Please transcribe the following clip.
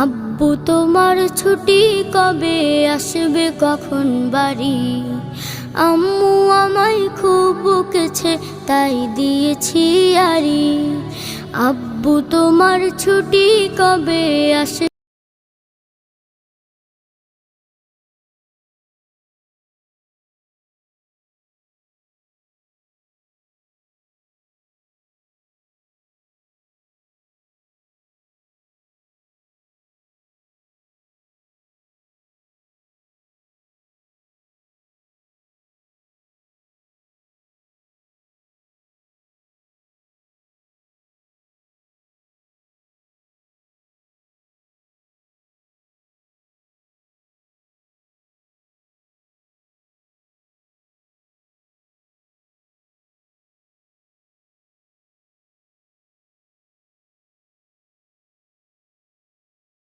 আব্বু, তোমার ছুটি কবে আসবে? কখন বাড়ি? আম্মু আমায় খুব বকেছে, তাই দিয়েছি আরি আব্বু, তোমার ছুটি কবে আসবে